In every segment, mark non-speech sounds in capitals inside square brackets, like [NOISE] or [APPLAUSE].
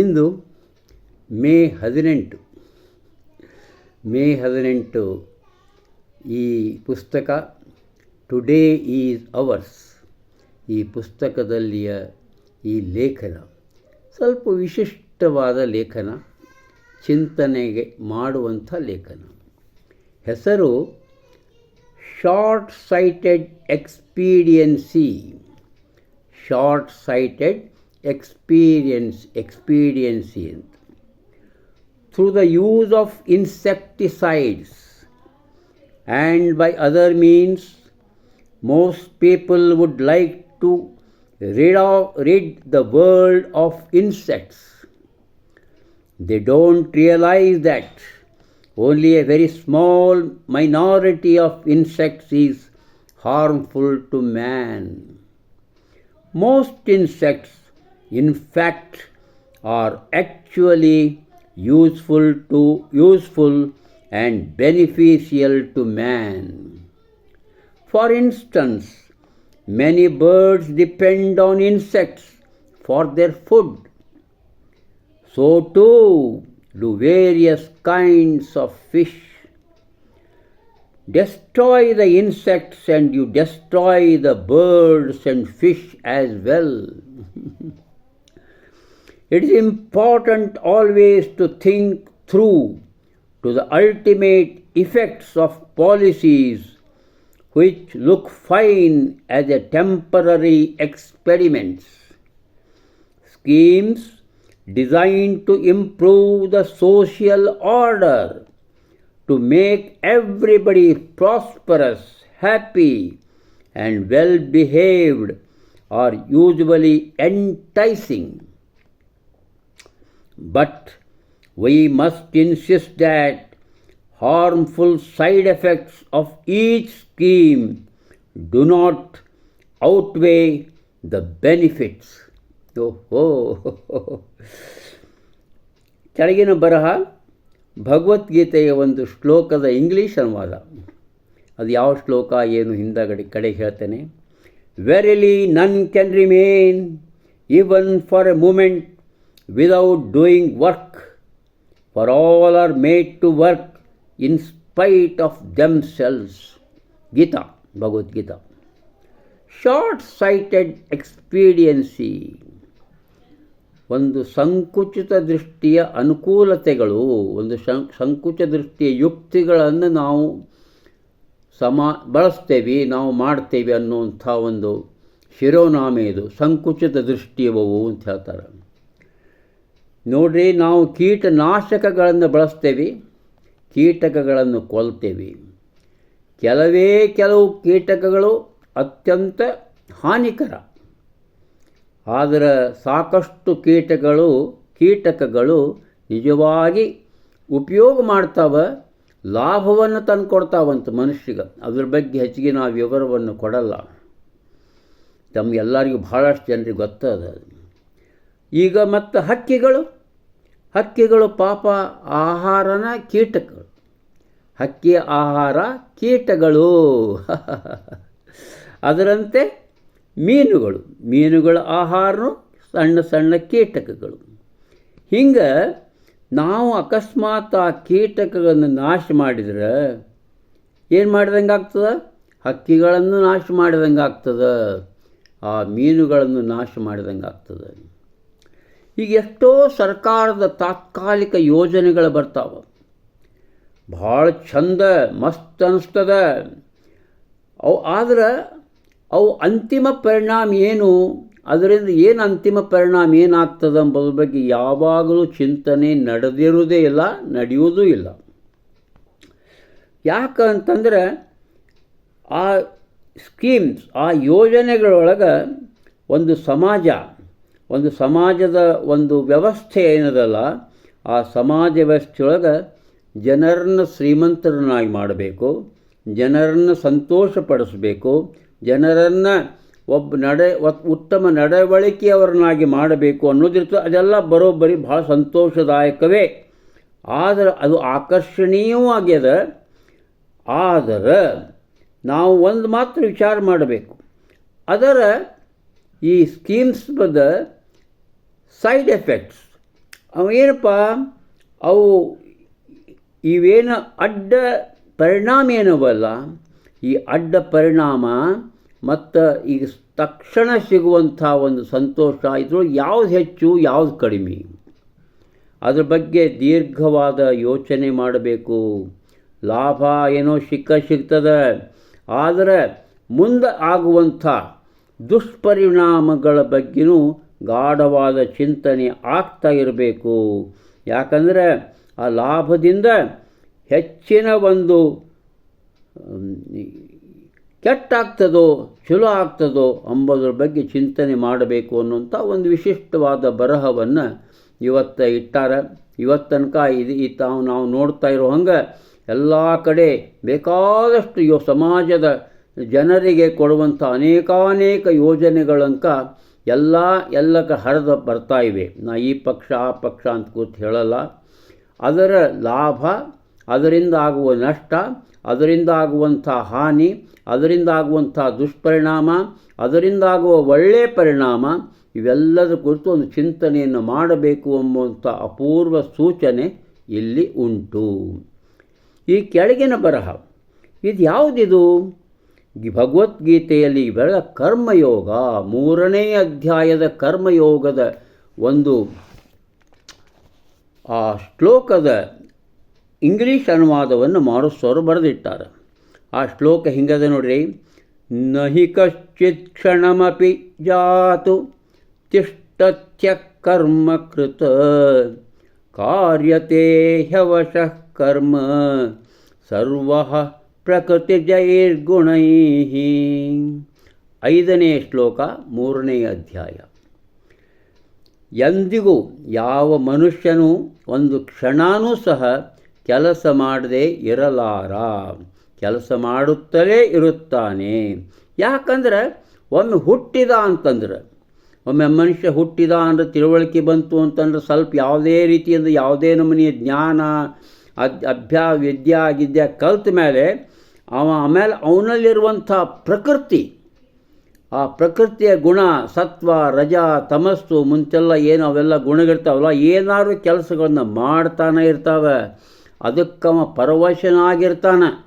ಇಂದು ಮೇ ಹದಿನೆಂಟು. ಮೇ ಹದಿನೆಂಟು ಈ ಪುಸ್ತಕ ಟುಡೇ ಈಸ್ ಅವರ್ಸ್ ಈ ಪುಸ್ತಕದಲ್ಲಿಯ ಈ ಲೇಖನ ಸ್ವಲ್ಪ ವಿಶಿಷ್ಟವಾದ ಲೇಖನ, ಚಿಂತನೆಗೆ ಮಾಡುವಂಥ ಲೇಖನ. ಹೆಸರು short sighted expediency short sighted experience, experiencing through the use of insecticides and by other means, most people would like to rid, of, rid the world of insects. They don't realize that only a very small minority of insects is harmful to man. Most insects in fact, are actually useful to useful and beneficial to man. For instance, many birds depend on insects for their food. So too do various kinds of fish. Destroy the insects and you destroy the birds and fish as well. [LAUGHS] it is important always to think through to the ultimate effects of policies which look fine as a temporary experiments. Schemes designed to improve the social order, to make everybody prosperous, happy, and well behaved are usually enticing. But we must insist that harmful side effects of each scheme do not outweigh the benefits. ಕೆಳಗಿನ ಬರಹ ಭಗವದ್ಗೀತೆಯ ಒಂದು ಶ್ಲೋಕದ English ಅನುವಾದ ಅದು ಯಾವ ಶ್ಲೋಕ ಏನು ಹಿಂದಗಡೆ ಕಡೆ ಹೇಳ್ತೇನೆ verily none can remain even for a moment without doing work for all are made to work in spite of themselves. Gita, Bhagavad Gita. Short sighted expediency. ಒಂದು ಸಂಕುಚಿತ ದೃಷ್ಟಿಯ ಅನುಕೂಲತೆಗಳು ಒಂದು ಸಂಕುಚ ದೃಷ್ಟಿಯ ಯುಕ್ತಿಗಳನ್ನು ನಾವು ಸಮ ಬಳಸ್ತೇವೆ ನಾವು ಮಾಡ್ತೇವೆ ಅನ್ನುವಂಥ ಒಂದು ಶಿರೋನಾಮೆ ಇದು ಸಂಕುಚಿತ ದೃಷ್ಟಿಯವು ಅಂತ ಹೇಳ್ತಾರೆ ನೋಡ್ರಿ, ನಾವು ಕೀಟನಾಶಕಗಳನ್ನು ಬಳಸ್ತೇವೆ, ಕೀಟಕಗಳನ್ನು ಕೊಲ್ತೇವೆ. ಕೆಲವೇ ಕೆಲವು ಕೀಟಕಗಳು ಅತ್ಯಂತ ಹಾನಿಕರ. ಆದರೆ ಸಾಕಷ್ಟು ಕೀಟಗಳು, ಕೀಟಕಗಳು ನಿಜವಾಗಿ ಉಪಯೋಗ ಮಾಡ್ತಾವ, ಲಾಭವನ್ನು ತಂದು ಕೊಡ್ತಾವಂತ ಮನುಷ್ಯಗೆ ಅದ್ರ ಬಗ್ಗೆ ಹೆಚ್ಚಿಗೆ ನಾವು ವಿವರವನ್ನು ಕೊಡಲ್ಲ. ತಮಗೆಲ್ಲರಿಗೂ ಭಾಳಷ್ಟು ಜನರಿಗೆ ಗೊತ್ತದ ಈಗ ಮತ್ತು ಹಕ್ಕಿಗಳು? ಹಕ್ಕಿಗಳು ಪಾಪ ಆಹಾರನ ಕೀಟಗಳು ಹಕ್ಕಿ ಆಹಾರ ಕೀಟಗಳು. [LAUGHS] ಅದರಂತೆ ಮೀನುಗಳು. ಮೀನುಗಳ ಆಹಾರನು ಸಣ್ಣ ಸಣ್ಣ ಕೀಟಕಗಳು. ಹಿಂಗೆ ನಾವು ಅಕಸ್ಮಾತ್ ಆ ಕೀಟಕಗಳನ್ನು ನಾಶ ಮಾಡಿದ್ರೆ ಏನು ಮಾಡಿದಂಗೆ ಆಗ್ತದೆ? ಹಕ್ಕಿಗಳನ್ನು ನಾಶ ಮಾಡಿದಂಗೆ ಆಗ್ತದೆ. ಆ ಮೀನುಗಳನ್ನು ನಾಶ ಮಾಡಿದಂಗೆ ಆಗ್ತದೆ. ಈಗ ಎಷ್ಟೋ ಸರ್ಕಾರದ ತಾತ್ಕಾಲಿಕ ಯೋಜನೆಗಳು ಬರ್ತಾವೆ. ಭಾಳ ಚಂದ, ಮಸ್ತ್ ಅನ್ನಿಸ್ತದ ಅವು ಆದ್ರೆ ಅವು ಅಂತಿಮ ಪರಿಣಾಮ ಏನು? ಅದರಿಂದ ಏನು ಅಂತಿಮ ಪರಿಣಾಮ ಏನಾಗ್ತದೆ ಎಂಬುದ್ರ ಬಗ್ಗೆ ಯಾವಾಗಲೂ ಚಿಂತನೆ ನಡೆದಿರುವುದೇ ಇಲ್ಲ, ನಡೆಯುವುದೂ ಇಲ್ಲ. ಯಾಕಂತಂದರೆ ಆ ಸ್ಕೀಮ್ಸ್, ಆ ಯೋಜನೆಗಳೊಳಗೆ ಒಂದು ಸಮಾಜ ಒಂದು ಸಮಾಜದ ಒಂದು ವ್ಯವಸ್ಥೆ ಏನದಲ್ಲ, ಆ ಸಮಾಜ ವ್ಯವಸ್ಥೆಯೊಳಗೆ ಜನರನ್ನು ಶ್ರೀಮಂತರನ್ನಾಗಿ ಮಾಡಬೇಕು, ಜನರನ್ನು ಸಂತೋಷಪಡಿಸಬೇಕು, ಜನರನ್ನು ಒಬ್ಬ ನಡೆ ಉತ್ತಮ ನಡವಳಿಕೆಯವರನ್ನಾಗಿ ಮಾಡಬೇಕು ಅನ್ನೋದಿರ್ತದೆ ಅದೆಲ್ಲ ಬರೋಬ್ಬರಿ ಭಾಳ ಸಂತೋಷದಾಯಕವೇ. ಆದರೆ ಅದು ಆಕರ್ಷಣೀಯವೂ ಆಗ್ಯದ. ಆದರೆ ನಾವು ಒಂದು ಮಾತ್ರ ವಿಚಾರ ಮಾಡಬೇಕು. ಅದರ ಈ ಸ್ಕೀಮ್ಸ್ ಬದ ಸೈಡ್ ಎಫೆಕ್ಟ್ಸ್ ಅವೇನಪ್ಪ ಅವು ಇವೇನು ಅಡ್ಡ ಪರಿಣಾಮ ಏನವಲ್ಲ? ಈ ಅಡ್ಡ ಪರಿಣಾಮ ಮತ್ತು ಈಗ ತಕ್ಷಣ ಸಿಗುವಂಥ ಒಂದು ಸಂತೋಷ ಇದ್ರೊಳಗೆ ಯಾವ್ದು ಹೆಚ್ಚು, ಯಾವುದು ಕಡಿಮೆ. ಅದ್ರ ಬಗ್ಗೆ ದೀರ್ಘವಾದ ಯೋಚನೆ ಮಾಡಬೇಕು. ಲಾಭ ಏನೋ ಸಿಕ್ಕ ಸಿಗ್ತದೆ. ಆದರೆ ಮುಂದೆ ಆಗುವಂಥ ದುಷ್ಪರಿಣಾಮಗಳ ಬಗ್ಗೆನೂ ಗಾಢವಾದ ಚಿಂತನೆ ಆಗ್ತಾ ಇರಬೇಕು. ಯಾಕಂದರೆ ಆ ಲಾಭದಿಂದ ಹೆಚ್ಚಿನ ಒಂದು ಕೆಟ್ಟಾಗ್ತದೋ, ಚಲೋ ಆಗ್ತದೋ ಅಂಬೋದ್ರ ಬಗ್ಗೆ ಚಿಂತನೆ ಮಾಡಬೇಕು ಅನ್ನುವಂಥ ಒಂದು ವಿಶಿಷ್ಟವಾದ ಬರಹವನ್ನು ಇವತ್ತು ಇಟ್ಟಾರೆ. ಇವತ್ತನಕ ತನಕ ಇದು ಈ ತಾವು, ನಾವು ನೋಡ್ತಾ ಇರೋ ಹಂಗೆ ಎಲ್ಲ ಕಡೆ ಬೇಕಾದಷ್ಟು ಯೋ ಸಮಾಜದ ಜನರಿಗೆ ಕೊಡುವಂಥ ಅನೇಕಾನೇಕ ಯೋಜನೆಗಳಂಕ ಎಲ್ಲ ಎಲ್ಲಕ್ಕೆ ಹರಿದು ಬರ್ತಾ ಇವೆ. ನಾ ಈ ಪಕ್ಷ, ಆ ಪಕ್ಷ ಅಂತ ಕೂತು ಹೇಳಲ್ಲ. ಅದರ ಲಾಭ, ಅದರಿಂದ ಆಗುವ ನಷ್ಟ, ಅದರಿಂದ ಆಗುವಂಥ ಹಾನಿ, ಅದರಿಂದ ಆಗುವಂಥ ದುಷ್ಪರಿಣಾಮ, ಅದರಿಂದ ಆಗುವ ಒಳ್ಳೆಯ ಪರಿಣಾಮ, ಇವೆಲ್ಲದ ಕುರಿತು ಒಂದು ಚಿಂತನೆಯನ್ನು ಮಾಡಬೇಕು ಎಂಬುವಂಥ ಅಪೂರ್ವ ಸೂಚನೆ ಇಲ್ಲಿ ಉಂಟು. ಈ ಕೆಳಗಿನ ಬರಹ ಇದು ಯಾವುದಿದು ಭಗವದ್ಗೀತೆಯಲ್ಲಿ ಇವೆಲ್ಲ ಕರ್ಮಯೋಗ ಮೂರನೇ ಅಧ್ಯಾಯದ ಕರ್ಮಯೋಗದ ಒಂದು, ಆ ಶ್ಲೋಕದ ಇಂಗ್ಲೀಷ್ ಅನುವಾದವನ್ನು ಮಾರುಸ್ವರು ಬರೆದಿಟ್ಟಾರೆ. ಆ ಶ್ಲೋಕ ಹಿಂಗದ ನೋಡ್ರಿ? ನಹಿ ಕಶ್ಚಿತ್ ಕ್ಷಣಮಪಿ ಜಾತು ತಿಷ್ಟತ್ಯ ಕರ್ಮ ಕೃತ ಕಾರ್ಯತೆ ಹ್ಯವಶಃ ಕರ್ಮ ಸರ್ವ ಪ್ರಕೃತಿಜೈರ್ಗುಣೈ ಐದನೇ ಶ್ಲೋಕ, ಮೂರನೇ ಅಧ್ಯಾಯ. ಎಂದಿಗೂ ಯಾವ ಮನುಷ್ಯನೂ ಒಂದು ಕ್ಷಣಾನೂ ಸಹ ಕೆಲಸ ಮಾಡದೆ ಇರಲಾರ. ಕೆಲಸ ಮಾಡುತ್ತಲೇ ಇರುತ್ತಾನೆ. ಯಾಕಂದ್ರೆ ಒಮ್ಮೆ ಹುಟ್ಟಿದ ಅಂತಂದ್ರೆ, ಒಮ್ಮೆ ಮನುಷ್ಯ ಹುಟ್ಟಿದ ಅಂದ್ರೆ ತಿಳುವಳಿಕೆ ಬಂತು ಅಂತಂದ್ರೆ ಸ್ವಲ್ಪ ಯಾವುದೇ ರೀತಿಯಿಂದ ಯಾವುದೇ ನಮೂನೆಯ ಜ್ಞಾನ, ಅದ್ ಅಭ್ಯಾ, ವಿದ್ಯಾ, ಗಿದ್ಯಾ ಕಲ್ತ ಮೇಲೆ ಅವ ಆಮೇಲೆ ಅವನಲ್ಲಿರುವಂಥ ಪ್ರಕೃತಿ, ಆ ಪ್ರಕೃತಿಯ ಗುಣ, ಸತ್ವ, ರಜ, ತಮಸ್ಸು ಮುಂಚೆಲ್ಲ ಏನು ಅವೆಲ್ಲ ಗುಣಗಳಿರ್ತಾವಲ್ಲ ಏನಾದ್ರು ಕೆಲಸಗಳನ್ನ ಮಾಡ್ತಾನೆ ಇರ್ತಾವೆ. ಅದಕ್ಕವ ಪರವಶನಾಗಿರ್ತಾನೆ.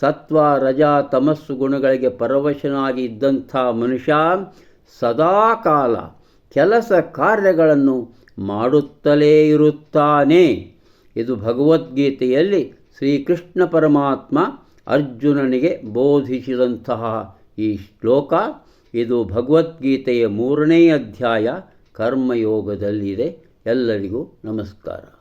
ಸತ್ವ, ರಜ, ತಮಸ್ಸು ಗುಣಗಳಿಗೆ ಪರವಶನಾಗಿ ಇದ್ದಂಥ ಮನುಷ್ಯ ಸದಾಕಾಲ ಕೆಲಸ ಕಾರ್ಯಗಳನ್ನು ಮಾಡುತ್ತಲೇ ಇರುತ್ತಾನೆ. ಇದು ಭಗವದ್ಗೀತೆಯಲ್ಲಿ ಶ್ರೀಕೃಷ್ಣ ಪರಮಾತ್ಮ ಅರ್ಜುನನಿಗೆ ಬೋಧಿಸಿದಂತಹ ಈ ಶ್ಲೋಕ ಇದು ಭಗವದ್ಗೀತೆಯ ಮೂರನೇ ಅಧ್ಯಾಯ ಕರ್ಮಯೋಗದಲ್ಲಿದೆ. ಎಲ್ಲರಿಗೂ ನಮಸ್ಕಾರ.